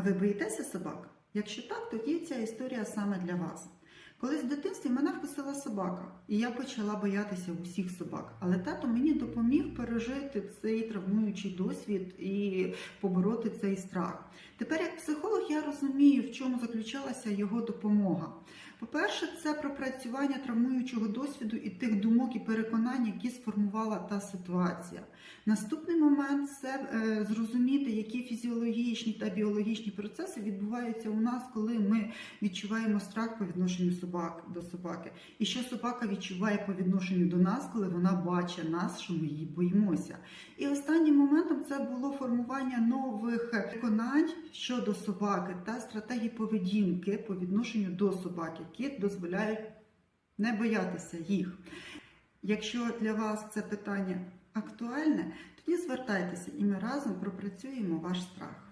А ви боїтеся собак? Якщо так, тоді ця історія саме для вас. Колись в дитинстві мене вкусила собака, і я почала боятися усіх собак. Але тато мені допоміг пережити цей травмуючий досвід і побороти цей страх. Тепер, як психолог, я розумію, в чому заключалася його допомога. По-перше, це пропрацювання травмуючого досвіду і тих думок і переконань, які сформувала та ситуація. Наступний момент це е, зрозуміти, які фізіологічні та біологічні процеси відбуваються у нас, коли ми відчуваємо страх по відношенню собак до собаки, і що собака відчуває по відношенню до нас, коли вона бачить нас, що ми її боїмося. І останнім моментом це було формування нових переконань щодо собаки та стратегії поведінки по відношенню до собак, які дозволяють не боятися їх. Якщо для вас це питання актуальне, тоді звертайтеся і ми разом пропрацюємо ваш страх.